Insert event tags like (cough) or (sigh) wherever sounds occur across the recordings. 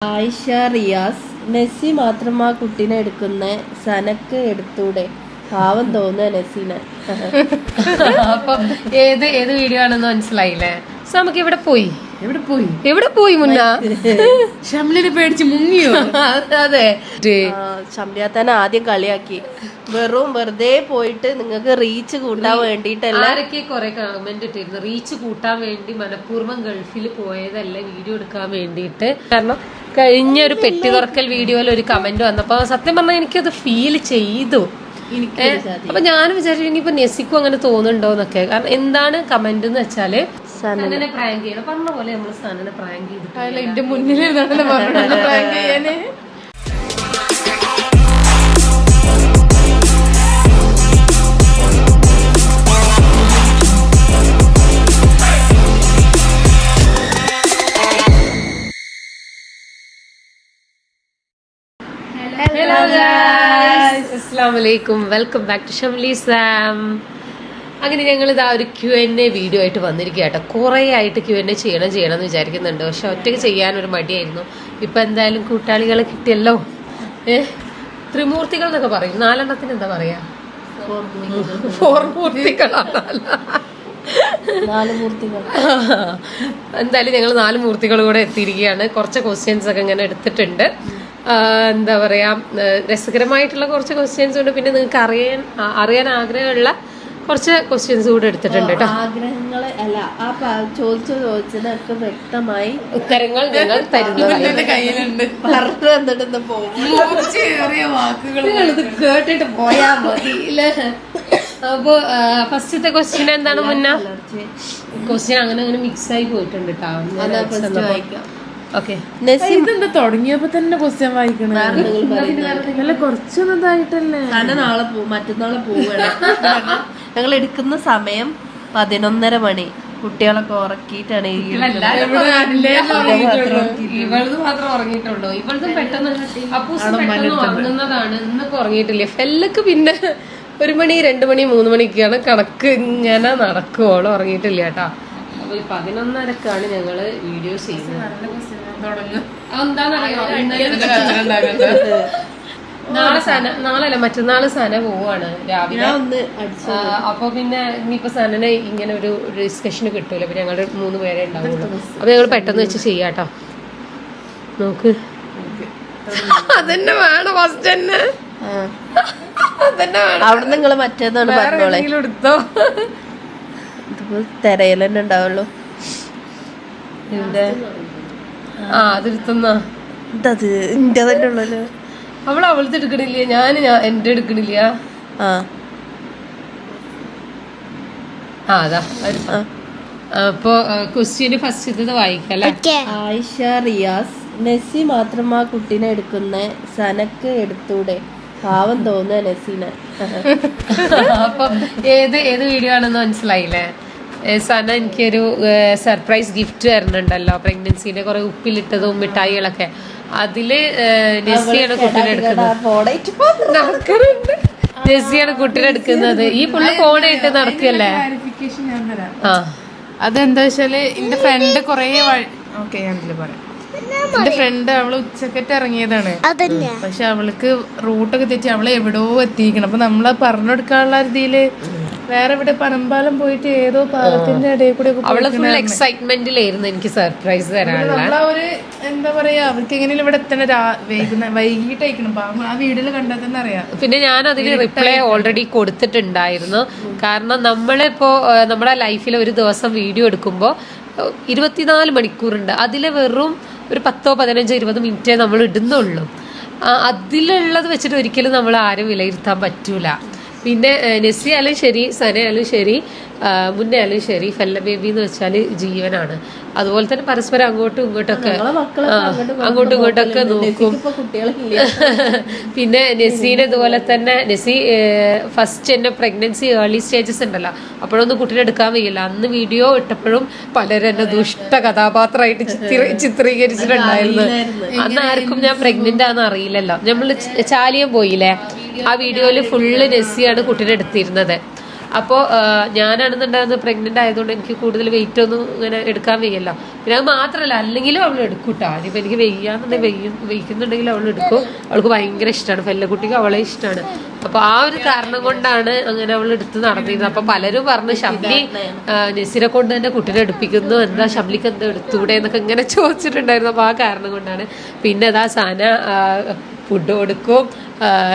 Ayisha Riyas Messi മാത്രം ആ കുട്ടീനെ എടുക്കുന്ന സനക്ക് എടുത്തൂടെ? പാവം തോന്നുന്ന നെസിനെ (laughs) അപ്പൊ ഏത് ഏത് വീഡിയോ ആണെന്ന് മനസ്സിലായില്ലേ? സോ നമുക്ക് ഇവിടെ പോയി. എവിടെ പോയി? എവിടെ പോയി മുന്ന? ഷംലിനെ പേടിച്ച് മുങ്ങിയോ? (laughs) അതെ ഷംലിയാത്തനെ ആദ്യം കളിയാക്കി. വെറും വെറുതെ പോയിട്ട് നിങ്ങൾക്ക് റീച്ച് കൂട്ടാൻ വേണ്ടിട്ടല്ല ആരൊക്കെ കുറെ കമന്റ് ഇട്ടിരുന്നു? റീച്ച് കൂട്ടാൻ വേണ്ടി മനഃപൂർവം ഗൾഫിൽ പോയതല്ല വീഡിയോ എടുക്കാൻ വേണ്ടിയിട്ട്. കാരണം കഴിഞ്ഞ ഒരു പെട്ടി തുറക്കൽ വീഡിയോയിൽ ഒരു കമന്റ് വന്നപ്പോ സത്യം പറഞ്ഞാൽ എനിക്കത് ഫീൽ ചെയ്തു. അപ്പൊ ഞാൻ വിചാരിച്ചു ഇനിയിപ്പോ നെസിക്കും അങ്ങനെ തോന്നുന്നുണ്ടോ എന്നൊക്കെ കാരണം എന്താണ് കമന്റ് എന്ന് വെച്ചാൽ സനനെ. പ്രാങ്ക് ചെയ്യണം. പറഞ്ഞ പോലെ സനനെ പ്രാങ്ക് എന്റെ മുന്നിൽ ചെയ്യാന്. അസ്സാം വലൈക്കും welcome back to Shamli Sam അങ്ങനെ ഞങ്ങൾ ഇതാ ഒരു ക്യു എൻ എ വീഡിയോ ആയിട്ട് വന്നിരിക്കുക കേട്ടോ കുറേ ആയിട്ട് ക്യു എൻ എ ചെയ്യണം ചെയ്യണം എന്ന് വിചാരിക്കുന്നുണ്ട്. പക്ഷെ ഒറ്റയ്ക്ക് ചെയ്യാൻ ഒരു മടിയായിരുന്നു. ഇപ്പൊ എന്തായാലും കൂട്ടാളികളെ കിട്ടിയല്ലോ. ഏ? ത്രിമൂർത്തികൾ എന്നൊക്കെ പറയും. നാലെണ്ണത്തിന് എന്താ പറയാ? ഫോർ മൂർത്തികളാണ് നാല് മൂർത്തികൾ. എന്തായാലും ഞങ്ങൾ നാല് മൂർത്തികൾ കൂടെ എത്തിയിരിക്കുകയാണ്. കുറച്ച് ക്വസ്റ്റ്യൻസ് ഒക്കെ ഇങ്ങനെ എടുത്തിട്ടുണ്ട്. എന്താ പറയാ? രസകരമായിട്ടുള്ള കുറച്ച് ക്വസ്റ്റ്യൻസ് ഉണ്ട്. പിന്നെ നിങ്ങൾക്ക് അറിയാൻ അറിയാൻ ആഗ്രഹമുള്ള കുറച്ച് ക്വസ്റ്റ്യൻസ് കൂടെ എടുത്തിട്ടുണ്ട് കേട്ടോ ആഗ്രഹങ്ങളെ അല്ല ആ ചോദിച്ച ചോദിച്ചു ചോദിച്ചതൊക്കെ വ്യക്തമായി ഉത്തരങ്ങൾ ഞങ്ങൾ തരുന്നതായി കയ്യിലുണ്ട്. പറഞ്ഞു തന്നിട്ട് പോകും കേട്ടിട്ട് പോയാ മതി. അപ്പോ ഫസ്റ്റത്തെ ക്വസ്റ്റ്യൻ എന്താണ് മുന്ന? ക്വസ്റ്റ്യൻ അങ്ങനെ അങ്ങനെ മിക്സ് ആയി പോയിട്ടുണ്ട് കേട്ടോ തുടങ്ങിയപ്പോ തന്നെ ക്വസ്റ്റ്യൻ വായിക്കണേ? കുറച്ചൊന്നും ഇതായിട്ടല്ലേ? നാളെ പോ മറ്റന്നാളെ പോവുകയാണ്. ഞങ്ങൾ- എടുക്കുന്ന സമയം പതിനൊന്നര മണി. കുട്ടികളൊക്കെ ഉറക്കിയിട്ടാണ് ഇവളത് മാത്രം ഉറങ്ങിയിട്ടുള്ളൂ. ഇവളതും പെട്ടെന്ന് അപ്പൂസ് പെട്ടെന്ന് ഉറങ്ങുന്നതാണ്. ഇന്നിപ്പോ ഉറങ്ങിയിട്ടില്ല. ഫെല്ലക്ക് പിന്നെ ഒരു മണി രണ്ട് മണി മൂന്ന് മണിക്കാണ് കണക്ക് ഇങ്ങനെ നടക്കുവോളം ഉറങ്ങിയിട്ടില്ല കേട്ടാ. അപ്പൊ ഈ പതിനൊന്നരക്കാണ് ഞങ്ങൾ വീഡിയോ ചെയ്യുന്നത്. നാളെ സന നാളെ അല്ല മറ്റന്നാൾ സന പോവാണ് രാവിലെ. അപ്പൊ പിന്നെ ഇനിയിപ്പോ സനനെ ഇങ്ങനെ ഒരു ഡിസ്കഷന് കിട്ടൂല. അപ്പൊ ഞങ്ങളുടെ മൂന്ന് പേരെ ഉണ്ടാവുള്ളൂ. അപ്പൊ ഞങ്ങൾ പെട്ടെന്ന് വെച്ച് ചെയ്യാട്ടോ. നോക്ക്. അതന്നെ വേണം ഫസ്റ്റ് തന്നെ. അവിടെ നിങ്ങൾ മറ്റേതാണ് പറഞ്ഞോളെ. എടുത്തോ. ഇതിപ്പോ തിരയലെന്നെ ഉണ്ടാവുള്ളൂ. ആ. അതെടുത്തുന്നാ ഇതത് ഇന്റെ തന്നെ ഉള്ളല്ലോ? അവൾ അവളത്തെ എടുക്കണില്ല ഞാൻ ഞാൻ എന്റെ എടുക്കണില്ല. ആ. ആ അതാ. അപ്പൊ ക്വസ്റ്റ്യന് ഫസ്റ്റ് ഇത് വായിക്കല്ലേ ആയിഷ റിയാസ് നെസ്സി മാത്രം ആ കുട്ടീനെ എടുക്കുന്ന? സനക്ക് എടുത്തൂടെ? പാവം തോന്നുക നെസ്സിനെ (laughs) അപ്പൊ ഏത് ഏത് വീഡിയോ ആണെന്ന് മനസ്സിലായില്ലേ? സന എനിക്കൊരു സർപ്രൈസ് ഗിഫ്റ്റ് തരുന്നുണ്ടല്ലോ. പ്രഗ്നൻസിന്റെ കുറെ ഉപ്പിലിട്ടതും മിഠായികളൊക്കെ. അതിൽ ഏ, നെസ്സിയാണ് കുട്ടീനെ എടുക്കുന്നത് കുട്ടീനെ എടുക്കുന്നത് ഈ പുള്ളി ഫോണായിട്ട് നടക്കല്ലേ? ക്ലാരിഫിക്കേഷൻ ഞാൻ തരാം. ആ. അതെന്താ വെച്ചാൽ എന്റെ ഫ്രണ്ട് കൊറേ ഓക്കെ പറയാം. എന്റെ ഫ്രണ്ട് അവൾ ഉച്ചക്കറ്റ് ഇറങ്ങിയതാണ്. പക്ഷെ അവൾക്ക് റൂട്ടൊക്കെ തെറ്റി അവളെ എവിടെയോ എത്തിക്കണം അപ്പൊ നമ്മളെ പറഞ്ഞെടുക്കാനുള്ള രീതിയിൽ വേറെ ഇവിടെ പനമ്പാലം പോയിട്ട് ഏതോ പാലത്തിന്റെ ഇടയിൽ കൂടെ അവൾ ഫുൾ എക്സൈറ്റ്മെന്റിലായിരുന്നു എനിക്ക് സർപ്രൈസ് തരാനുള്ള. ഒരു എന്താ പറയാ അവർക്ക് എങ്ങനെയും ഇവിടെ എത്തണ? വൈകുന്ന വൈകിട്ടയക്കണം പാവം ആ വീട്ടിൽ കണ്ടാൽ തന്നെ അറിയാം. പിന്നെ ഞാൻ അതിന് റിപ്ലൈ ഓൾറെഡി കൊടുത്തിട്ടുണ്ടായിരുന്നു. കാരണം നമ്മളിപ്പോ നമ്മുടെ ലൈഫിൽ ഒരു ദിവസം വീഡിയോ എടുക്കുമ്പോൾ ഇരുപത്തിനാല് മണിക്കൂറുണ്ട്. അതിലെ വെറും ഒരു പത്തോ പതിനഞ്ചോ ഇരുപത് മിനിറ്റേ നമ്മൾ ഇടുന്നുള്ളൂ. അതിലുള്ളത് വെച്ചിട്ട് ഒരിക്കലും നമ്മൾ ആരും വിലയിരുത്താൻ പറ്റൂല. പിന്നെ നെസ്സി ആയാലും ശരി സന ആയാലും ശരി മുന്നേ ആയാലും ശരി ഫെല്ല ബേബി എന്ന് വെച്ചാൽ ജീവനാണ്. അതുപോലെ തന്നെ പരസ്പരം അങ്ങോട്ടും ഇങ്ങോട്ടൊക്കെ അങ്ങോട്ടും ഇങ്ങോട്ടൊക്കെ നോക്കും. (laughs) പിന്നെ നസീനെ ഇതുപോലെ തന്നെ നസി ഫസ്റ്റ് എന്നെ പ്രഗ്നൻസി ഏർലി സ്റ്റേജസ് ഉണ്ടല്ലോ. അപ്പോഴൊന്നും കുട്ടീനെ എടുക്കാൻ വയ്യല്ല. അന്ന് വീഡിയോ ഇട്ടപ്പോഴും പലരും എന്നെ ദുഷ്ട കഥാപാത്രമായിട്ട് ചിത്രീ- ചിത്രീകരിച്ചിട്ടുണ്ടായിരുന്നു. അന്ന് ആർക്കും ഞാൻ പ്രഗ്നന്റ് ആണെന്ന് അറിയില്ലല്ലോ. നമ്മൾ ചാലിയം പോയില്ലേ? ആ വീഡിയോയിൽ ഫുള്ള് നസിയാണ് കുട്ടീനെ എടുത്തിരുന്നത്. അപ്പോൾ ഞാനാണെന്നുണ്ടായിരുന്നത് പ്രഗ്നന്റ് ആയതുകൊണ്ട് എനിക്ക് കൂടുതൽ വെയിറ്റ് ഒന്നും ഇങ്ങനെ എടുക്കാൻ വയ്യല്ലോ. പിന്നെ അത് മാത്രമല്ല അല്ലെങ്കിലും അവൾ എടുക്കും കേട്ടോ ഇനിയിപ്പോൾ എനിക്ക് വെയ്യാന്നുണ്ടെങ്കിൽ വെയ്യും വെയ്ക്കുന്നുണ്ടെങ്കിൽ അവൾ എടുക്കും. അവൾക്ക് ഭയങ്കര ഇഷ്ടമാണ് ഫെല്ലക്കുട്ടിക്ക് അവളെ ഇഷ്ടമാണ് അപ്പോൾ ആ ഒരു കാരണം കൊണ്ടാണ് അങ്ങനെ അവൾ എടുത്ത് നടന്നിരുന്നത്. അപ്പൊ പലരും പറഞ്ഞു ആ, നസീറെ കൊണ്ട് തന്നെ കുട്ടീനെ എടുപ്പിക്കുന്നു. എന്താ ഷംലിക്ക് എന്താ എടുത്തൂടെ? എന്നൊക്കെ ഇങ്ങനെ ചോദിച്ചിട്ടുണ്ടായിരുന്നു. അപ്പൊ ആ കാരണം കൊണ്ടാണ്. പിന്നെ അതാ സാന ഫുഡ് കൊടുക്കും.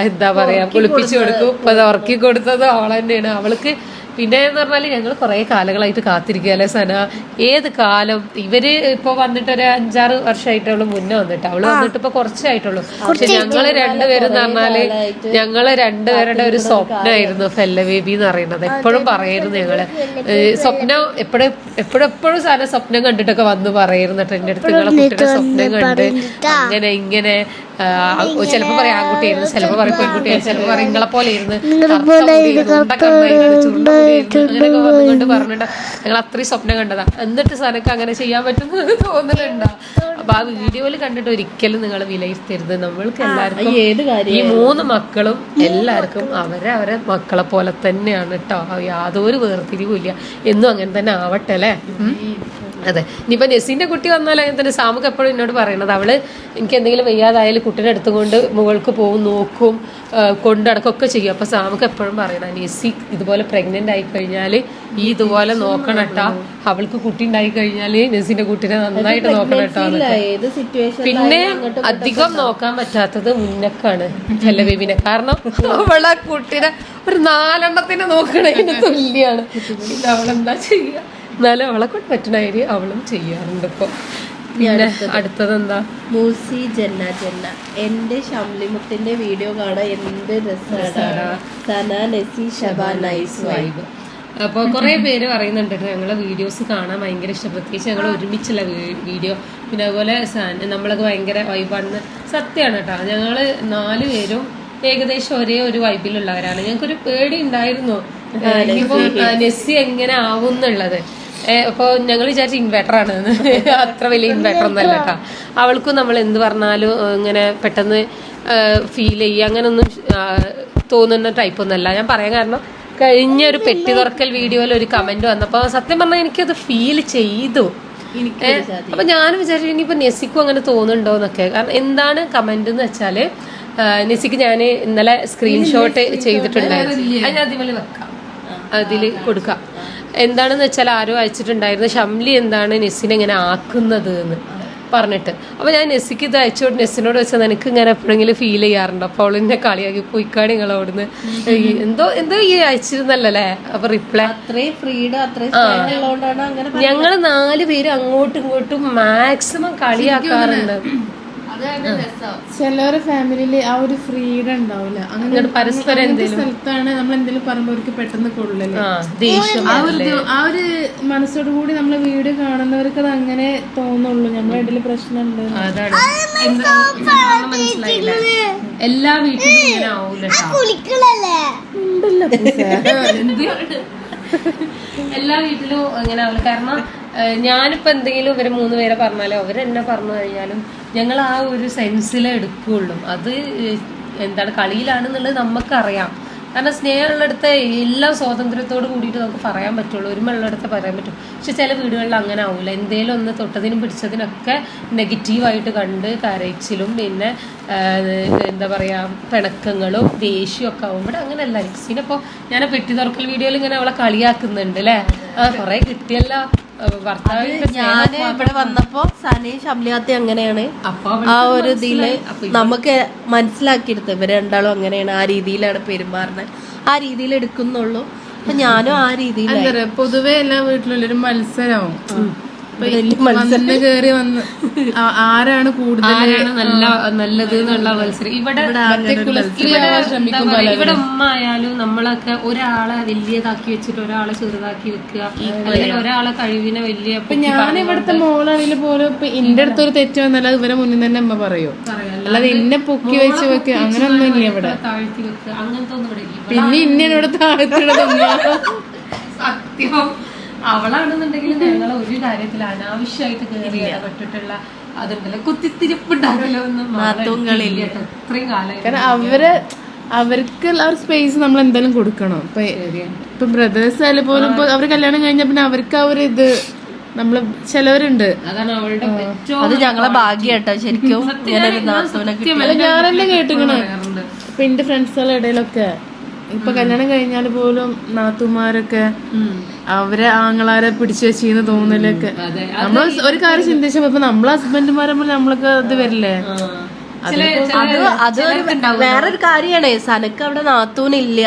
എന്താ പറയാ കുളിപ്പിച്ചു കൊടുക്കും. ഇപ്പൊ ഉറക്കി കൊടുത്തത്. അവൾ തന്നെയാണ്. അവൾക്ക് പിന്നെ എന്ന് പറഞ്ഞാൽ ഞങ്ങൾ കുറെ കാലങ്ങളായിട്ട് കാത്തിരിക്കുക അല്ലെ സന? ഏത് കാലം? ഇവർ ഇപ്പൊ വന്നിട്ട് ഒരു അഞ്ചാറ് വർഷമായിട്ടുള്ളൂ മുന്നേ വന്നിട്ട്. അവൾ വന്നിട്ട് ഇപ്പൊ കുറച്ചായിട്ടുള്ളൂ. പക്ഷെ ഞങ്ങൾ രണ്ടുപേരും എന്ന് പറഞ്ഞാൽ ഞങ്ങൾ രണ്ടുപേരുടെ ഒരു സ്വപ്നമായിരുന്നു ഫെല്ല ബേബി എന്ന് പറയുന്നത്. എപ്പോഴും പറയായിരുന്നു ഞങ്ങൾ. സ്വപ്നം എപ്പോഴും എപ്പോഴും എപ്പോഴും സാധനം സ്വപ്നം കണ്ടിട്ടൊക്കെ വന്ന് പറയുന്നു എന്റെ അടുത്ത് നിങ്ങളെ കുട്ടിയുടെ സ്വപ്നം കണ്ട് അങ്ങനെ ഇങ്ങനെ ചിലപ്പോ പറയാം ആൺകുട്ടിയായിരുന്നു ചിലപ്പോ പറയും പെൺകുട്ടിയായിരുന്നു ചിലപ്പോ പറയും നിങ്ങളെ പോലെ ഇരുന്ന് അങ്ങനെയൊക്കെ വന്നുകൊണ്ട് പറഞ്ഞിട്ട് ഞങ്ങൾ അത്രയും സ്വപ്നം കണ്ടതാ. എന്നിട്ട് സനക്ക് അങ്ങനെ ചെയ്യാൻ പറ്റുന്നത് തോന്നലുണ്ടോ. അപ്പൊ ആ വീഡിയോയിൽ കണ്ടിട്ട് ഒരിക്കലും നിങ്ങൾ വിലയിരുത്തരുത്. നമ്മൾക്ക് എല്ലാവർക്കും ഏത് കാര്യം ഈ മൂന്ന് മക്കളും എല്ലാവർക്കും അവരെ അവരെ മക്കളെ പോലെ തന്നെയാണ് കേട്ടോ യാതൊരു വേർതിരിവും ഇല്ല എന്നും അങ്ങനെ തന്നെ ആവട്ടെ അല്ലേ. അതെ. ഇനിയിപ്പോ നെസിന്റെ കുട്ടി വന്നാൽ അങ്ങനെ തന്നെ സാമുക്ക് എപ്പോഴും എന്നോട് പറയണത്. അവൾ എനിക്ക് എന്തെങ്കിലും വയ്യാതായാലും കുട്ടീനെ എടുത്തുകൊണ്ട് മുകൾക്ക് പോകും നോക്കും കൊണ്ടടക്കൊക്കെ ചെയ്യും. അപ്പോൾ സാമുക്ക് എപ്പോഴും പറയണം നെസി ഇതുപോലെ പ്രഗ്നന്റ് ആയി കഴിഞ്ഞാൽ ഈ ഇതുപോലെ നോക്കണം കേട്ടോ അവൾക്ക് കുട്ടി ഉണ്ടായി കഴിഞ്ഞാൽ നെസിന്റെ കുട്ടീനെ നന്നായിട്ട് നോക്കണം കേട്ടോ ഇല്ല, ഏത് സിറ്റുവേഷൻ പിന്നെ അധികം നോക്കാൻ പറ്റാത്തത് മുന്നക്കാണ് ചെല്ലബേബിനെ കാരണം അവളെ കുട്ടീനെ ഒരു നാലെണ്ണത്തിന് നോക്കണതിന് തുല്യാണ്. പിന്നെ അവളെന്താ ചെയ്യുക എന്നാലും അവളെ കൊണ്ട് പറ്റുന്ന കാര്യം അവളും ചെയ്യാറുണ്ട് ഇപ്പൊ. പിന്നെ അടുത്തത്. എന്താ മൂസി ജന്ന ജന്ന. എന്റെ ഷംലിമുത്തിന്റെ വീഡിയോ കാണാൻ എന്ത് രസമാണ്. Sana Nasi Shaba nice vibe. അപ്പൊ കുറെ പേര് പറയുന്നുണ്ട് ഞങ്ങളെ വീഡിയോസ് കാണാൻ ഭയങ്കര ഇഷ്ടം. പ്രത്യേകിച്ച് ഞങ്ങൾ ഒരുമിച്ചുള്ള വീഡിയോ. പിന്നെ അതുപോലെ നമ്മളത് നമ്മളൊക്കെ ഭയങ്കര വൈബാണെന്ന് സത്യമാണ് കേട്ടോ ഞങ്ങൾ നാല് പേരും ഏകദേശം ഒരേ ഒരു വൈബിലുള്ളവരാണ്. ഞങ്ങൾക്കൊരു പേടി ഉണ്ടായിരുന്നു. ഇനിയിപ്പോ നെസ്സി എങ്ങനെ ആവും എന്നുള്ളത് അപ്പോൾ ഞങ്ങൾ വിചാരിച്ച ഇൻവെർട്ടർ ആണ്. അത്ര വലിയ ഇൻവെർട്ടർ ഒന്നല്ല കേട്ടോ അവൾക്കും നമ്മൾ എന്ത് പറഞ്ഞാലും ഇങ്ങനെ പെട്ടെന്ന് ഫീൽ ചെയ്യുക അങ്ങനെ ഒന്നും തോന്നുന്ന ടൈപ്പ് ഒന്നല്ല ഞാൻ പറയാൻ കാരണം കഴിഞ്ഞ ഒരു പെട്ടി തുറക്കൽ വീഡിയോയിൽ ഒരു കമന്റ് വന്നപ്പോൾ സത്യം പറഞ്ഞാൽ എനിക്കത് ഫീൽ ചെയ്തു. അപ്പൊ ഞാൻ വിചാരിച്ചു ഇനിയിപ്പോ നെസിക്കും അങ്ങനെ തോന്നുന്നുണ്ടോ എന്നൊക്കെ. കാരണം എന്താണ് കമന്റ് എന്ന് വെച്ചാൽ നെസിക്ക് ഞാൻ ഇന്നലെ സ്ക്രീൻഷോട്ട് ചെയ്തിട്ടുണ്ടായിരുന്നു. അതിൽ ഞാൻ അതിമേൽ വെക്കാം. അതിൽ കൊടുക്കാം. എന്താണെന്ന് വെച്ചാൽ ആരോ അയച്ചിട്ടുണ്ടായിരുന്നു. ഷംലി എന്താണ് നെസ്സിനെ ഇങ്ങനെ ആക്കുന്നത് എന്ന് പറഞ്ഞിട്ട്. അപ്പൊ ഞാൻ നെസ്സിക്ക് ഇത് അയച്ചോട്ട് നെസ്സിനോട് വെച്ചാൽ നിനക്ക് ഇങ്ങനെ എപ്പോഴെങ്കിലും ഫീൽ ചെയ്യാറുണ്ടോ? അപ്പോൾ അവൾ എന്നെ കളിയാക്കി. പോയിക്കാണ് നിങ്ങൾ അവിടുന്ന്. എന്തോ എന്തോ ഈ അയച്ചിരുന്നല്ലേ അപ്പൊ റിപ്ലൈ അത്രയും ഫ്രീഡം അത്രയും ഞങ്ങൾ നാല് പേര് അങ്ങോട്ടും ഇങ്ങോട്ടും മാക്സിമം കളിയാക്കാറുണ്ട്. ചിലവരെ ഫാമിലിയിൽ ആ. ഒരു ഫ്രീഡം ഉണ്ടാവില്ല അങ്ങനെ പരസ്പരം സ്ഥലത്താണ് നമ്മൾ എന്തെങ്കിലും പറയുമ്പോൾ അവർക്ക് പെട്ടെന്ന് കൊള്ളല്ലേ ആ ഒരു ഇത് ആ ഒരു മനസ്സോട് കൂടി നമ്മളെ വീഡിയോ കാണുന്നവർക്ക് അത് അങ്ങനെ തോന്നുള്ളൂ. നമ്മളെ ഇടയിൽ പ്രശ്നമുണ്ട് അതാണ്. എന്താ എല്ലാ വീട്ടിലും ഇങ്ങനെ ആവൂല? എല്ലാ വീട്ടിലും അങ്ങനെ ആവില്ല കാരണം ഞാനിപ്പോ എന്തെങ്കിലും ഇവരെ മൂന്ന് പേരെ പറഞ്ഞാലും അവരെന്നെ പറഞ്ഞു കഴിഞ്ഞാലും ഞങ്ങൾ ആ ഒരു സെൻസിലേ എടുക്കുള്ളൂ. അത് എന്താണ് കളിയിലാണെന്നുള്ളത് നമുക്കറിയാം കാരണം സ്നേഹമുള്ളിടത്ത് എല്ലാം സ്വാതന്ത്ര്യത്തോട് കൂടിയിട്ട് നമുക്ക് പറയാൻ പറ്റുള്ളൂ ഒരുമുള്ളിടത്ത് പറയാൻ പറ്റും. പക്ഷെ ചില വീടുകളിൽ അങ്ങനെ ആവില്ല എന്തേലും ഒന്ന് തൊട്ടതിനും പിടിച്ചതിനൊക്കെ നെഗറ്റീവായിട്ട് കണ്ട് കരച്ചിലും പിന്നെ എന്താ പറയുക പിണക്കങ്ങളും ദേഷ്യവും ഒക്കെ ആവുമ്പോൾ അങ്ങനെയല്ല. ലിക്സിനപ്പോ ഞാൻ പെട്ടി തുറക്കൽ വീഡിയോയിൽ ഇങ്ങനെ അവളെ കളിയാക്കുന്നുണ്ട് അല്ലേ? ആ കുറേ കിട്ടിയല്ലോ. ഞാൻ ഇവിടെ വന്നപ്പോ സനീഷ് ഷംലിയാത്തി അങ്ങനെയാണ്. ആ ഒരു ഇതിൽ നമുക്ക് മനസ്സിലാക്കിയെടുത്ത് ഇവർ രണ്ടാളും അങ്ങനെയാണ്. ആ രീതിയിലാണ് പെരുമാറുന്നത്. ആ രീതിയിൽ എടുക്കുന്നുള്ളൂ. അപ്പൊ ഞാനും ആ രീതിയിൽ പൊതുവെ എല്ലാ വീട്ടിലുള്ള ഒരു മത്സരമാവും ഇപ്പൊ വന്ന് കേറി വന്ന് ആരാണ് കൂടുതൽ നല്ല നല്ലത് എന്നുള്ള മത്സരം. ഇവിടെ ഇവിടെ ഉമ്മ ആയാലും നമ്മളൊക്കെ ഒരാളെ വലിയതാക്കി വെച്ചിട്ട് ഒരാളെ ചെറുതാക്കി വെക്കുക. അല്ലെങ്കിൽ ഒരാളെ കഴിവിനെ വലിയ പൊക്കി ഞാൻ ഇവിടുത്തെ മോളാണെങ്കിൽ പോലും ഇപ്പൊ എന്റെ അടുത്തൊരു തെറ്റ് വന്നാൽ അത് ഇവരെ മുന്നിൽ തന്നെ അമ്മ പറയോ. അല്ലാതെ എന്നെ പൊക്കി വെച്ച് വെക്കുക അങ്ങനെ ഒന്നും ഇല്ല ഇവിടെ. താഴ്ത്തി വെക്കുക. അങ്ങനത്തെ ഒന്നും ഇവിടെ പിന്നെ ഇന്നെ ഇവിടെ താഴ്ത്തിടത് സത്യം. അവളാണെന്നുണ്ടെങ്കിൽ ഞങ്ങളെ ഒരു കാര്യത്തിൽ അനാവശ്യമായിട്ട് കയറി ഇടപെട്ടിട്ടുള്ള അതുണ്ടല്ലോ. കുത്തിത്തിരിപ്പുണ്ടാകലോ ഇത്രയും കാലം കാരണം അവർ അവർക്ക് ആ ഒരു സ്പേസ് നമ്മൾ എന്തായാലും കൊടുക്കണം. ഇപ്പൊ ഇപ്പൊ ബ്രദേഴ്സ് ആയാലും പോലും ഇപ്പൊ അവർ കല്യാണം കഴിഞ്ഞ പിന്നെ അവർക്ക് ആ ഒരു ഇത് നമ്മൾ ചിലവരുണ്ട്. അത് ഞങ്ങളെ ഭാഗ്യട്ടോ ശരിക്കും. ഇങ്ങനെ ഒരു നാത്തൂനെ കിട്ടി അല്ല ഞാനെന്നെ കേട്ടിക്കണ് ഇപ്പൊ എന്റെ ഫ്രണ്ട്സുകളുടെ ഇടയിലൊക്കെ ഇപ്പൊ കല്യാണം കഴിഞ്ഞാൽ പോലും നാത്തുമാരൊക്കെ അവരെ ആങ്ങളാരെ പിടിച്ചു വെച്ചിന്ന് തോന്നലൊക്കെ. നമ്മൾ ഒരു കാര്യം ചിന്തിച്ചപ്പോ ഇപ്പൊ നമ്മളെ ഹസ്ബൻഡുമാരെ നമ്മളൊക്കെ ഇത് വരില്ലേ? അത് അത് ഒരു വേറൊരു കാര്യമാണ് സനക്ക് അവിടെ നാത്തൂനില്ല.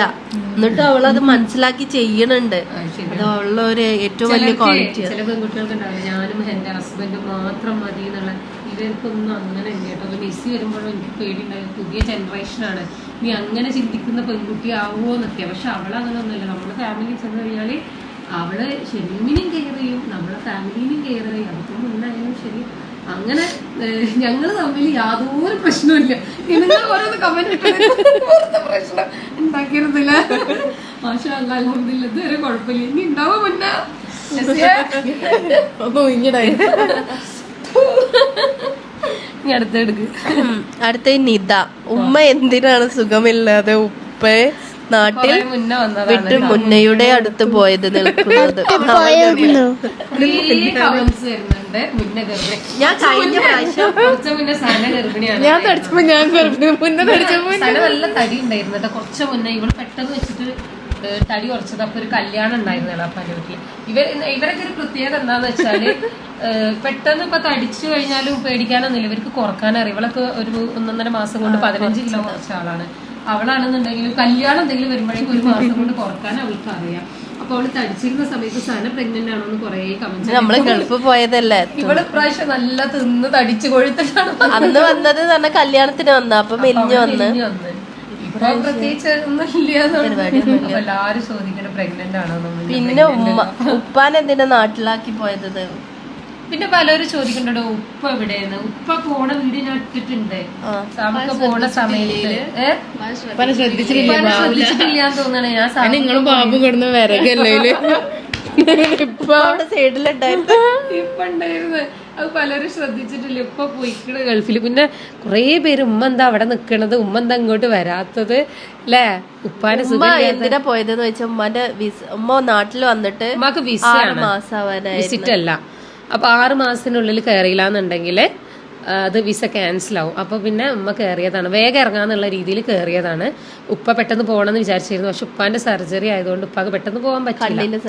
എന്നിട്ട് അവളത് മനസ്സിലാക്കി ചെയ്യണുണ്ട്. അത് അവളുടെ ഒരു ഏറ്റവും വലിയ ക്വാളിറ്റി ചില പെൺകുട്ടികൾക്ക് ഞാനും എന്റെ ഹസ്ബൻഡും മാത്രം മതി എന്നുള്ള ഇവർക്കൊന്നും അങ്ങനെ ഇല്ല കേട്ടോ. അപ്പൊ മെസ്സി വരുമ്പോഴും എനിക്ക് പേടിയുണ്ടായി. പുതിയ ജനറേഷനാണ് നീ അങ്ങനെ ചിന്തിക്കുന്ന പെൺകുട്ടി ആവുമോ എന്നൊക്കെ പക്ഷെ അവളങ്ങനെ ഒന്നുമല്ല നമ്മുടെ ഫാമിലി ചെന്ന് കഴിഞ്ഞാൽ അവൾ ഷെമീനും കെയർ ചെയ്യും. നമ്മളെ ഫാമിലിനും കെയർ ചെയ്യും. അതിപ്പോ മുന്നായാലും ശരി. അങ്ങനെ ഞങ്ങൾ തമ്മിൽ യാതൊരു പ്രശ്നമില്ല നിങ്ങൾ ഓരോന്ന് കമന്റ് പ്രശ്നം ഉണ്ടാക്കിയിരുന്നില്ല മാഷാ ഇതുവരെ കുഴപ്പമില്ല. ഇനി ഉണ്ടാവും മുന്നേ. അടുത്തെടുക്ക് അടുത്ത നിത. ഉമ്മ എന്തിനാണ് സുഖമില്ലാതെ ഉപ്പ നാട്ടിൽ മുന്നേ വന്നതാണ് വിട്ട് മുന്നയുടെ അടുത്ത് പോയത് നിൽക്കുന്നത്. ഞാൻ കഴിഞ്ഞ പ്രാവശ്യം ഞാൻ തടിച്ചപ്പോ ഞാൻ ഗർഭിണി. മുന്നേ തടിച്ചപ്പോ നല്ല തടി ഉണ്ടായിരുന്നു. കേട്ടോ കുറച്ച് മുന്നേ ഇവൾ പെട്ടെന്ന് വെച്ചിട്ട് തടി കുറച്ചത്. അപ്പൊ ഒരു കല്യാണം ഉണ്ടായിരുന്നല്ലോ ആ വീട്ടിൽ ഇവർ ഇവരൊക്കെ ഒരു പ്രത്യേകത എന്താന്ന് വെച്ചാൽ പെട്ടെന്ന് ഇപ്പൊ തടിച്ചു കഴിഞ്ഞാലും പേടിക്കാനൊന്നുമില്ല. ഇവർക്ക് കുറക്കാനറിയ. ഇവളൊക്കെ ഒരു ഒന്നൊന്നര മാസം കൊണ്ട് പതിനഞ്ച് കിലോ കുറച്ച ആളാണ്. അവളാണെന്നുണ്ടെങ്കിലും കല്യാണം എന്തെങ്കിലും വരുമ്പോഴേക്കും ഒരു മാസം കൊണ്ട് കുറയ്ക്കാൻ അവൾക്ക് അറിയാം അപ്പൊ അവൾ തടിച്ചിരുന്ന സമയത്ത് സന പ്രഗ്നന്റ് ആണോ എന്ന് കുറെ കമന്റ് നമ്മൾ ഗൾഫ് പോയതല്ലേ? ഇവൾ ഇപ്രാവശ്യം നല്ല തിന്ന് തടിച്ചു കൊഴുത്തിട്ടാണ് അന്ന് വന്നത് തന്നെ കല്യാണത്തിന് വന്ന അപ്പൊ മെലിഞ്ഞു വന്ന്. പ്രത്യേകിച്ച് എല്ലാരും ചോദിക്കണ പ്രഗ്നന്റ് ആണോ. പിന്നെ ഉമ്മ ഉപ്പാൻ എന്തിനാ നാട്ടിലാക്കി പോയത്? പിന്നെ പലരും ചോദിക്കണ്ടോ ഉപ്പ എവിടെയെന്ന്? ഉപ്പ പോണ വീട് ഞാൻ ഇട്ടിട്ടുണ്ട് നമുക്ക് പോണ സമയത്ത്. പല ശ്രദ്ധിച്ചിട്ടില്ല? തോന്നണേ. ഞാൻ സാ- നിങ്ങളും ബാബും കിടന്ന് വിറകല്ലേ ഇപ്പൊ സൈഡിലുണ്ടായിരുന്നു ഇപ്പൊ ഉണ്ടായിരുന്നു അത് പലരും ശ്രദ്ധിച്ചിട്ടില്ല. ഇപ്പൊ പോയിക്കണ് ഗൾഫിൽ പിന്നെ കുറേ പേര് ഉമ്മ എന്താ അവിടെ നിക്കണത്? ഉമ്മ എന്താ ഇങ്ങോട്ട് വരാത്തത്? അല്ലേ ഉപ്പാന് ഉമ്മ എന്തിനാ പോയതെന്ന് വെച്ചാൽ ഉമ്മാന്റെ വിസ ഉമ്മ നാട്ടിൽ വന്നിട്ട് ഉമ്മക്ക് ആറ് വിസയാണ് വിസിറ്റ് അല്ല അപ്പൊ ആറ് മാസത്തിനുള്ളിൽ കയറിയില്ലാന്നുണ്ടെങ്കിൽ അത് വിസ ക്യാൻസൽ ആവും. അപ്പൊ പിന്നെ ഉമ്മ കയറിയതാണ് വേഗം ഇറങ്ങാന്നുള്ള രീതിയിൽ കയറിയതാണ് ഉപ്പ പെട്ടെന്ന് പോകണമെന്ന് വിചാരിച്ചിരുന്നു. പക്ഷെ ഉപ്പാന്റെ സർജറി ആയതുകൊണ്ട് ഉപ്പാക്ക് പെട്ടെന്ന് പോകാൻ പറ്റില്ല.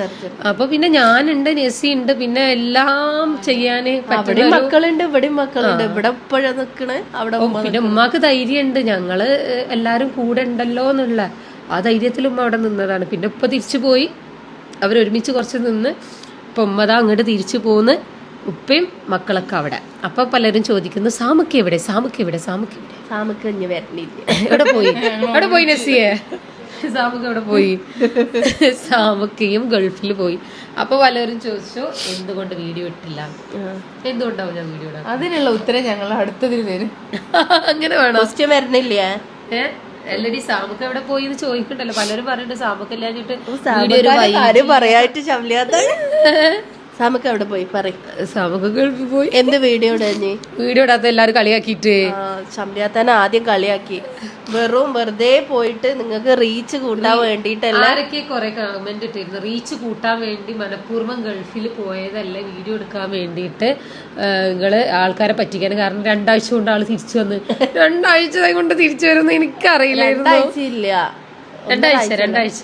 അപ്പൊ പിന്നെ ഞാനുണ്ട് നെസി ഉണ്ട് പിന്നെ എല്ലാം ചെയ്യാന് അവിടെയും മക്കളുണ്ട് ഇവിടെ മക്കളുണ്ട്. ഇവിടെ ഇപ്പോഴാ നിക്കണേ? അവിടെ പിന്നെ ഉമ്മാക്ക് ധൈര്യമുണ്ട്. ഞങ്ങൾ എല്ലാരും കൂടെ ഉണ്ടല്ലോ എന്നുള്ള ആ ധൈര്യത്തിൽ ഉമ്മ അവിടെ നിന്നതാണ്. പിന്നെ ഉപ്പ തിരിച്ചു പോയി. അവരൊരുമിച്ച് കുറച്ച് നിന്ന്. ഇപ്പൊ ഉമ്മതാ അങ്ങോട്ട് തിരിച്ചു പോന്ന്. ഉപ്പയും മക്കളൊക്കെ അവിടെ. അപ്പൊ പലരും ചോദിക്കുന്നു സാമുക്ക് എവിടെ? സാമുക്ക് എവിടെ? സാമുക്ക് എവിടെ? സാമുക്ക് വരണില്ല. എവിടെ പോയി? എവിടെ പോയി നസിയെ? സാമുക്ക് എവിടെ പോയി? സാമുക്കയും ഗൾഫിൽ പോയി. അപ്പൊ പലരും ചോദിച്ചു എന്തുകൊണ്ട് വീഡിയോ ഇട്ടില്ല? എന്തുകൊണ്ടാവും ഞാൻ വീഡിയോ അതിനുള്ള ഉത്തരം ഞങ്ങൾ അടുത്തതിൽ തരും അങ്ങനെ വേണോ? ക്വസ്റ്റ്യൻ വരണില്ലേ? ഏഹ് എല്ലടി സാമുക്ക് എവിടെ പോയി എന്ന് ചോദിക്കണ്ടല്ലോ. പലരും പറഞ്ഞിട്ട് സാമുക്ക് ഇല്ലാഞ്ഞിട്ട് പറയായിട്ട് ശവലിയാത്ത സാമക്ക് അവിടെ പോയി? പറയും. സാമുക്ക് ഗൾഫിൽ പോയി. എന്ത് വീഡിയോ ഇടഞ്ഞ് വീഡിയോ ഇടാത്ത എല്ലാരും കളിയാക്കിട്ട് ശമ്പളിയാത്താനെ ആദ്യം കളിയാക്കി. വെറും വെറുതെ പോയിട്ട് നിങ്ങൾക്ക് റീച്ച് കൂട്ടാൻ വേണ്ടിട്ടല്ല ആരൊക്കെ കുറെ കമന്റ് ഇട്ടിരുന്നു? റീച്ച് കൂട്ടാൻ വേണ്ടി മനഃപൂർവം ഗൾഫിൽ പോയതല്ല വീഡിയോ എടുക്കാൻ വേണ്ടിയിട്ട്. നിങ്ങൾ ആൾക്കാരെ പറ്റിക്കാൻ കാരണം രണ്ടാഴ്ച കൊണ്ട് ആൾ തിരിച്ചു വന്ന്. (laughs) രണ്ടാഴ്ച കൊണ്ട് തിരിച്ചു വരുന്ന എനിക്കറിയില്ലായിരുന്നു. രണ്ടാഴ്ച ഇല്ല രണ്ടാഴ്ച രണ്ടാഴ്ച.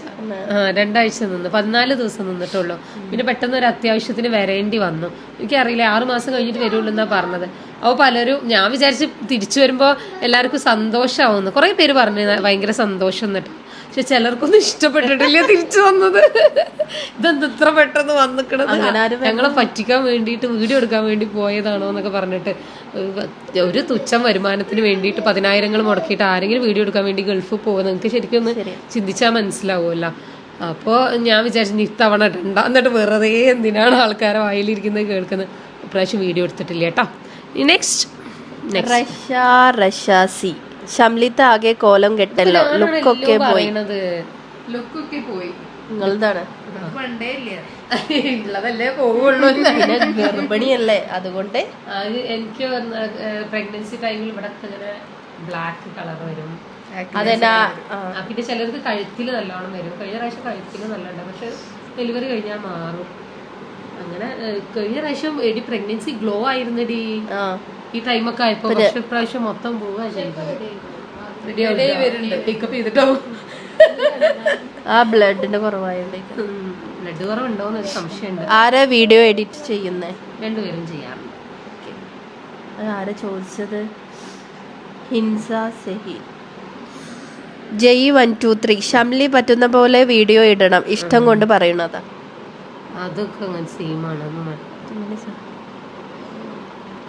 ആ രണ്ടാഴ്ച നിന്ന്. പതിനാല് ദിവസം നിന്നിട്ടുള്ളൂ. പിന്നെ പെട്ടെന്ന് ഒരു അത്യാവശ്യത്തിന് വരേണ്ടി വന്നു. എനിക്കറിയില്ല ആറു മാസം കഴിഞ്ഞിട്ട് വരുള്ളൂ എന്നാ പറഞ്ഞത്. അപ്പോൾ പലരും ഞാൻ വിചാരിച്ച് തിരിച്ചു വരുമ്പോൾ എല്ലാവർക്കും സന്തോഷമാവുന്നു. കുറേ പേര് പറഞ്ഞു ഭയങ്കര സന്തോഷം എന്നിട്ട്. പക്ഷെ ചിലർക്കൊന്നും ഇഷ്ടപ്പെട്ടിട്ടില്ല തിരിച്ചു വന്നത്. ഇതെന്ത് ഇത്ര പെട്ടെന്ന് വന്നിക്കണത്? ഞങ്ങളെ പറ്റിക്കാൻ വേണ്ടിയിട്ട് വീഡിയോ എടുക്കാൻ വേണ്ടി പോയതാണോ എന്നൊക്കെ പറഞ്ഞിട്ട് ഒരു തുച്ഛം വരുമാനത്തിന് വേണ്ടിയിട്ട് പതിനായിരങ്ങൾ മുടക്കിയിട്ട് ആരെങ്കിലും വീഡിയോ എടുക്കാൻ വേണ്ടി ഗൾഫ് പോകുന്നത്. നിങ്ങൾക്ക് ശരിക്കും ഒന്ന് ചിന്തിച്ചാൽ മനസ്സിലാവുമല്ലോ. അപ്പോൾ ഞാൻ വിചാരിച്ചു നീ ഇത്തവണ ഇടണ്ട. എന്നിട്ട് വെറുതെ എന്തിനാണ് ആൾക്കാരെ വായിലിരിക്കുന്നത് കേൾക്കുന്നത്? ഇപ്രാവശ്യം വീഡിയോ എടുത്തിട്ടില്ല കേട്ടോ. നെക്സ്റ്റ് റഷ്യ റഷ്യ റഷാസി ശംലിത്ത ആകെ കോലം കെട്ടല്ലോ. ലുക്കൊക്കെ പോയി. ലുക്കൊക്കെ പോയി. നിങ്ങളതാണ്. ഉള്ളതല്ലേ പോവുള്ളൂ. (laughs) ഗർഭിണിയല്ലേ. അതുകൊണ്ട് അത് എനിക്ക് പ്രഗ്നൻസി ടൈമിൽ ഇവിടെ ഇങ്ങനെ ബ്ലാക്ക് കളർ വരും. അതെന്നാ പിന്നെ ചിലർക്ക് കഴുത്തിൽ നല്ലോണം വരും. കഴിഞ്ഞ പ്രാവശ്യം കഴുത്തിൽ നല്ലോണം പക്ഷെ ഡെലിവറി കഴിഞ്ഞാൽ മാറും. അങ്ങനെ കഴിഞ്ഞ പ്രാവശ്യം എടി പ്രഗ്നൻസി ഗ്ലോ ആയിരുന്നെടി. ഈ ടൈമൊക്കെ ആയപ്പോ പക്ഷെ ഇപ്രാവശ്യം മൊത്തം പോവാ ചെയ്തത്. പിക്കപ്പ് ചെയ്തിട്ടോ? ആ ബ്ലഡിന്റെ കുറവായോണ്ട്. ബ്ലഡ് കുറവുണ്ടോന്ന് ഒരു സംശയമുണ്ട്. ആരാ വീഡിയോ എഡിറ്റ് ചെയ്യുന്നേ? രണ്ടുപേരും ചെയ്യാറുണ്ട്. ആരാ ചോദിച്ചത്? ഹിൻസ സെഹി ജയ് വൺ ടു ത്രീ. ഷംലി പറ്റുന്ന പോലെ വീഡിയോ ഇടണം. ഇഷ്ടം കൊണ്ട് പറയണതാ. അതൊക്കെ അങ്ങനെ സെയിം ആണെന്ന് മ-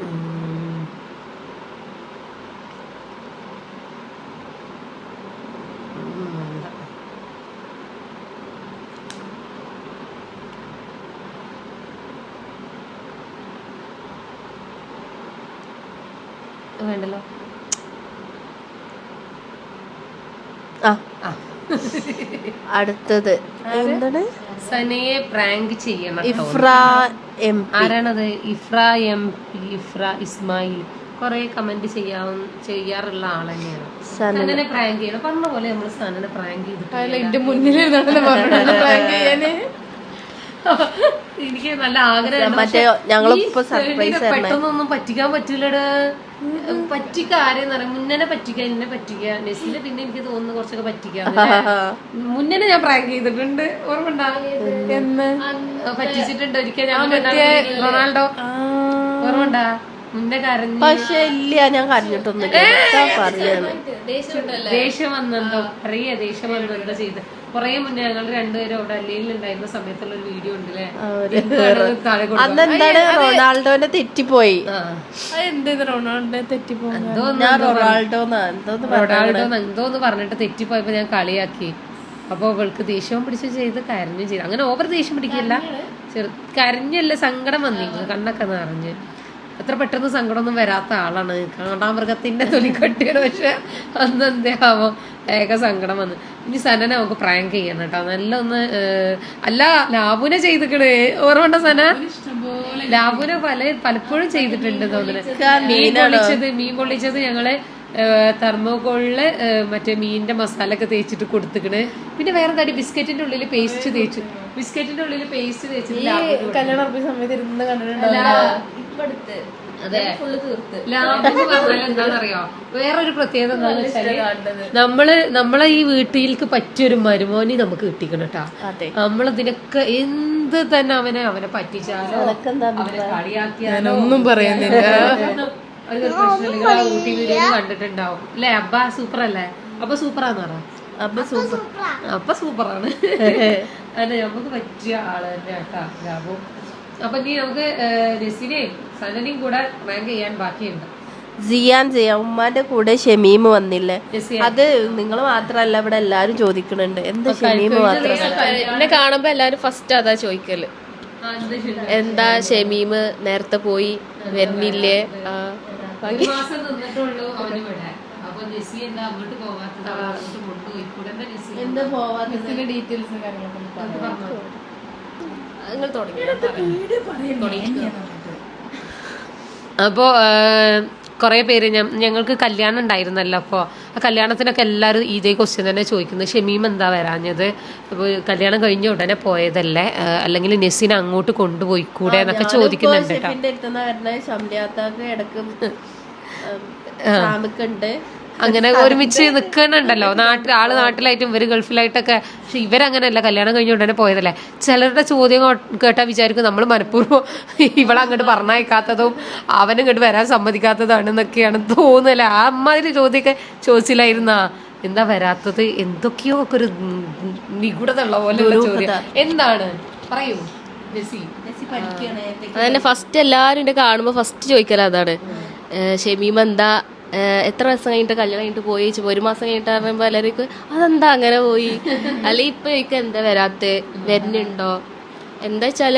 ഉം. ഒന്നും വേണ്ട. വേണ്ടല്ലോ ആ ആ അടുത്തത്. എന്താണ്? സനയെ പ്രാങ്ക് ചെയ്യണം ഇഫ്ര എം ആരാണത്? Ifra M P Ifra Ismail. കൊറേ കമന്റ് ചെയ്യാവുന്ന ചെയ്യാറുള്ള ആൾ തന്നെയാണ് സനനെ പ്രാങ്ക് ചെയ്യണം. പറഞ്ഞ പോലെ നമ്മൾ സനനെ പ്രാങ്ക് ചെയ്തിട്ട് എന്റെ മുന്നിൽ പ്രാങ്ക് prank ചെയ്യാന്. (laughs) എനിക്ക് നല്ല ആഗ്രഹം മറ്റേ ഞങ്ങളിപ്പോ സർപ്രൈസ് പെട്ടെന്നൊന്നും പറ്റിക്കാൻ പറ്റൂലട. പറ്റിക്ക ആരെന്ന് പറയാം മുന്നനെ പറ്റിക്ക എന്നെ പറ്റിക്ക. നെസ്സിലെ പിന്നെ എനിക്ക് തോന്നുന്നു കുറച്ചൊക്കെ പറ്റിക്കാം (laughs) മുന്നനെ ഞാൻ പ്രാങ്ക് ചെയ്തിട്ടുണ്ട്. ഓർമ്മ പറ്റിച്ചിട്ടുണ്ട്. ഒരിക്കൽ ഞാൻ റൊണാൾഡോ. ഓർമ്മ കരഞ്ഞു പക്ഷെ ഇല്ല ഞാൻ കരഞ്ഞിട്ടൊന്നുമില്ല. ദേഷ്യം വന്നെന്തോ? അറിയ ദേഷ്യം വന്നെന്തോ ചെയ്ത്? കൊറേ മുന്നേ ഞങ്ങൾ രണ്ടുപേരും അവിടെ അല്ലെങ്കിൽ ഉണ്ടായിരുന്ന സമയത്തുള്ള ഒരു വീഡിയോ ഉണ്ടല്ലേ എന്താണ് താഴെ കൊടുക്കുക? അന്ന് എന്താണ് റൊണാൾഡോനെ തെറ്റിപ്പോയി. അതെന്ത് റൊണാൾഡോ തെറ്റിപ്പോകും എന്തോ ഞാൻ റൊണാൾഡോ എന്തോന്ന് പറഞ്ഞിട്ട് തെറ്റിപ്പോയപ്പോ ഞാൻ കളിയാക്കി. അപ്പൊ അവൾക്ക് ദേഷ്യവും പിടിച്ച് ചെയ്ത് കരഞ്ഞു ചെയ്തു. അങ്ങനെ ഓവർ ദേഷ്യം പിടിക്കില്ല. ചെറു കരഞ്ഞല്ല സങ്കടം വന്നിരുന്നു കണ്ണൊക്കെ നിറഞ്ഞ്. അത്ര പെട്ടെന്ന് സങ്കടമൊന്നും വരാത്ത ആളാണ്. കാണ്ടാമൃഗത്തിന്റെ തൊലിക്കട്ടിയാണ്. പക്ഷെ അന്ന് എന്തേയാവോ ഏക സങ്കടം വന്ന്. ഇനി സനനെ നമുക്ക് പ്രാങ്ക് ചെയ്യണം കേട്ടോ. നല്ല ഒന്ന് അല്ല ലാബുനെ ചെയ്തിക്കണ്. ഓർമ്മണ്ട സന? ലാബുനെ പല പലപ്പോഴും ചെയ്തിട്ടുണ്ട് തോന്നുന്നത് മീൻ പൊള്ളിച്ചത് മീൻ ഞങ്ങൾ തെർമോകോളിൽ മറ്റേ മീനിന്റെ മസാല ഒക്കെ തേച്ചിട്ട് കൊടുത്തിക്കണ്. പിന്നെ വേറെ എന്താ ബിസ്ക്കറ്റിന്റെ ഉള്ളിൽ പേസ്റ്റ് തേച്ചു. ബിസ്ക്കറ്റിന്റെ ഉള്ളിൽ പേസ്റ്റ് തേച്ചിട്ട് കല്യാണ സമയത്ത് ഇരുന്ന് കണ്ടിട്ടുണ്ടോ അതെ. ലാബെന്ന് പറഞ്ഞാൽ എന്താണെന്നറിയോ? വേറൊരു പ്രത്യേകത എന്താണെന്ന് വെച്ചാൽ നമ്മൾ നമ്മളെ ഈ വീട്ടിലേക്ക് പറ്റിയൊരു മരുമോനി നമുക്ക് കിട്ടിക്കണം കേട്ടാ. നമ്മളിതിനൊക്കെ എന്ത് തന്നെ അവനെ അവനെ പറ്റിച്ചാലോ അവനെ കളിയാക്കിയാലോ ഒന്നും പറയുന്നില്ല. അതൊരു പ്രശ്നമില്ല നിങ്ങൾ ആ ഊട്ടി വീഡിയോ കണ്ടിട്ടുണ്ടാവും. അല്ലേ? അബ്ബ സൂപ്പർ അല്ലേ അപ്പൊ സൂപ്പറാന്ന് പറ. അപ്പൊ സൂപ്പർ. അപ്പൊ സൂപ്പറാണ്. (laughs) അതെ നമുക്ക് പറ്റിയ ആൾ തന്നെ കേട്ടാ. ലാബു അപ്പൊ ഇനി നമുക്ക് രസിനെയും സനനെയും കൂടെ റാങ്ക് ചെയ്യാൻ ബാക്കിയുണ്ട്. സിയാൻ ചെയ്യാം ഉമ്മാന്റെ കൂടെ ഷമീം വന്നില്ലേ? അത് നിങ്ങൾ മാത്രല്ല ഇവിടെ എല്ലാരും ചോദിക്കണുണ്ട്. എന്ത് ഷമീം മാത്രം? എന്നെ കാണുമ്പോ എല്ലാരും ഫസ്റ്റ് അതാ ചോദിക്കൽ. എന്താ ഷമീം? നേരത്തെ പോയി വരുന്നില്ലേ? എന്താ പോവാ ഡീറ്റെയിൽസ് അവളെ അങ്ങോട്ട് കൊണ്ടുപോയി. കൂടെ എന്താ ജെസ്സി എന്താ പോവാത്തത് ഡീറ്റെയിൽസും കാര്യങ്ങളൊക്കെ ഒന്ന് പറ. അത് പറഞ്ഞോ. നിങ്ങൾ തുടങ്ങി. അപ്പോൾ കുറേ പേര് ഞങ്ങൾക്ക് കല്യാണം ഉണ്ടായിരുന്നല്ലോ അപ്പോൾ ആ കല്യാണത്തിനൊക്കെ എല്ലാവരും ഇതേ ക്വസ്റ്റ്യൻ തന്നെ ചോദിക്കുന്നത് ഷമീം എന്താ വരാഞ്ഞത്? അപ്പോൾ കല്യാണം കഴിഞ്ഞ ഉടനെ പോയതല്ലേ? അല്ലെങ്കിൽ നെസിനെ അങ്ങോട്ട് കൊണ്ടുപോയി കൂടെ എന്നൊക്കെ ചോദിക്കുന്നുണ്ട് കേട്ടോ. അങ്ങനെ ഒരുമിച്ച് നിൽക്കണുണ്ടല്ലോ നാട്ടിൽ ആൾ നാട്ടിലായിട്ടും ഇവർ ഗൾഫിലായിട്ടൊക്കെ. പക്ഷെ ഇവരങ്ങനെയല്ല കല്യാണം കഴിഞ്ഞ ഉടനെ പോയതല്ലേ? ചിലരുടെ ചോദ്യം കേട്ടാ വിചാരിക്കും നമ്മൾ മനഃപൂർവം ഇവളെ അങ്ങോട്ട് പറഞ്ഞയക്കാത്തതും അവൻ ഇങ്ങോട്ട് വരാൻ സമ്മതിക്കാത്തതാണ് എന്നൊക്കെയാണ് തോന്നല്ലേ ആ അമ്മാതിരി ചോദ്യമൊക്കെ ചോദിച്ചില്ലായിരുന്നാ? എന്താ വരാത്തത്? എന്തൊക്കെയോ ഒക്കെ ഒരു നിഗൂഢത ഉള്ള പോലെ ചോദ്യം. എന്താണ്? പറയൂ അതന്നെ ഫസ്റ്റ് എല്ലാരും എന്റെ കാണുമ്പോ ഫസ്റ്റ് ചോദിക്കല അതാണ്. ഷമീമ എന്താ? എത്ര ദിവസം കഴിഞ്ഞിട്ട് കല്യാണം കഴിഞ്ഞിട്ട് പോയി? ചോദിച്ചു ഒരു മാസം കഴിഞ്ഞിട്ട് പറയുമ്പോൾ എല്ലാവർക്കും അതെന്താ അങ്ങനെ പോയി? അല്ലെങ്കിൽ ഇപ്പൊ എനിക്ക് എന്താ വരാത്തെ? വരുന്നുണ്ടോ? എന്താ വെച്ചാൽ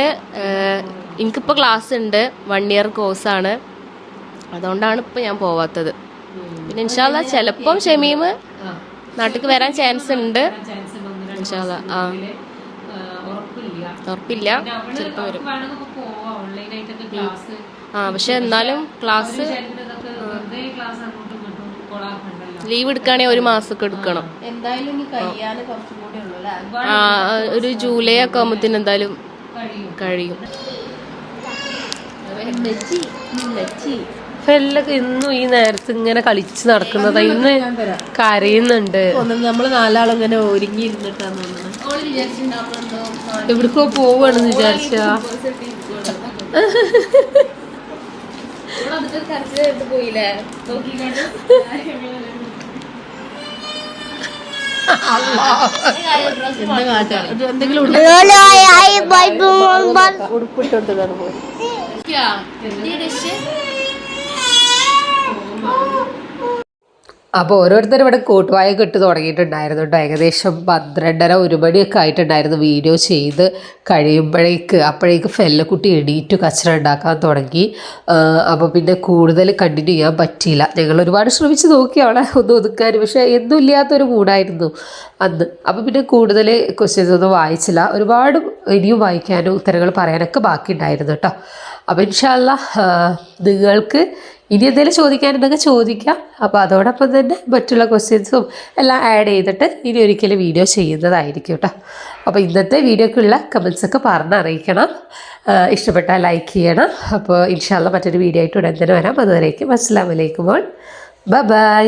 എനിക്കിപ്പോ ക്ലാസ് ഉണ്ട്. വൺ ഇയർ കോഴ്സ് ആണ്. അതുകൊണ്ടാണ് ഇപ്പൊ ഞാൻ പോവാത്തത്. പിന്നെ ഇൻഷാല്ല ചിലപ്പം ഷമീമ് നാട്ടിലേക്ക് വരാൻ ചാൻസ് ഉണ്ട്. ഇൻഷാല്ല ആ. ഉറപ്പില്ല. ഉറപ്പില്ല പിന്നെ അവൾ ചിലപ്പോ വരും. ആ പക്ഷെ എന്നാലും ക്ലാസ് വെറുതെ ക്ലാസ് അങ്ങോട്ടും ഇങ്ങോട്ടും ലീവ് എടുക്കുകയാണെങ്കിൽ ഒരു മാസമൊക്കെ എടുക്കണം. എന്തായാലും ഇനി കഴിയാൻ കുറച്ചും കൂടി ഉള്ളൂ അല്ലേ ആ ഒരു ജൂലൈ ഒക്കെ ആകുമ്പത്തിന് എന്തായാലും കഴിയും. ഇന്നും ഈ നേരത്ത് ഇങ്ങനെ കളിച്ച് നടക്കുന്നതാ. ഇന്ന് കരയുന്നുണ്ട്. നമ്മൾ നാലാളും ഇങ്ങനെ ഒരുങ്ങി ഇരുന്നിട്ടാന്ന് തോന്നുന്നത് എവിടക്കോ പോവാണെന്ന് വിചാരിച്ചാ. (laughs) പോയില്ലേ? എന്താ കാട്ടാ ഇത് എന്തെങ്കിലും പോയി. അപ്പോൾ ഓരോരുത്തരും ഇവിടെ കൂട്ടുവായൊക്കെ ഇട്ട് തുടങ്ങിയിട്ടുണ്ടായിരുന്നു കേട്ടോ. ഏകദേശം പന്ത്രണ്ടര ഒരു മണിയൊക്കെ ആയിട്ടുണ്ടായിരുന്നു വീഡിയോ ചെയ്ത് കഴിയുമ്പോഴേക്ക്. അപ്പോഴേക്ക് ഫെല്ലക്കുട്ടി എണീറ്റു കച്ചറ ഉണ്ടാക്കാൻ തുടങ്ങി. അപ്പോൾ പിന്നെ കൂടുതൽ കണ്ടിന്യൂ ചെയ്യാൻ പറ്റിയില്ല. ഞങ്ങൾ ഒരുപാട് ശ്രമിച്ച് നോക്കി അവളെ ഒന്ന് ഒതുക്കാൻ പക്ഷേ എന്നും ഇല്ലാത്തൊരു മൂഡായിരുന്നു അന്ന്. അപ്പോൾ പിന്നെ കൂടുതൽ ക്വസ്റ്റ്യൻസ് ഒന്നും വായിച്ചില്ല. ഒരുപാട് ഇനിയും വായിക്കാനും ഉത്തരങ്ങൾ പറയാനൊക്കെ ബാക്കിയുണ്ടായിരുന്നു കേട്ടോ. അപ്പോൾ ഇൻഷാല്ല നിങ്ങൾക്ക് ഇനി എന്തെങ്കിലും ചോദിക്കാനുണ്ടെങ്കിൽ ചോദിക്കാം. അപ്പോൾ അതോടൊപ്പം തന്നെ മറ്റുള്ള ക്വസ്റ്റ്യൻസും എല്ലാം ആഡ് ചെയ്തിട്ട് ഇനി ഒരിക്കലും വീഡിയോ ചെയ്യുന്നതായിരിക്കും കേട്ടോ. അപ്പോൾ ഇന്നത്തെ വീഡിയോക്കുള്ള കമൻസൊക്കെ പറഞ്ഞറിയിക്കണം. ഇഷ്ടപ്പെട്ടാൽ ലൈക്ക് ചെയ്യണം. അപ്പോൾ ഇൻഷാല്ല മറ്റൊരു വീഡിയോ ആയിട്ട് ഉടൻ തന്നെ വരാം. അതുവരേക്കും അസ്സാം വലൈക്കും ബൈ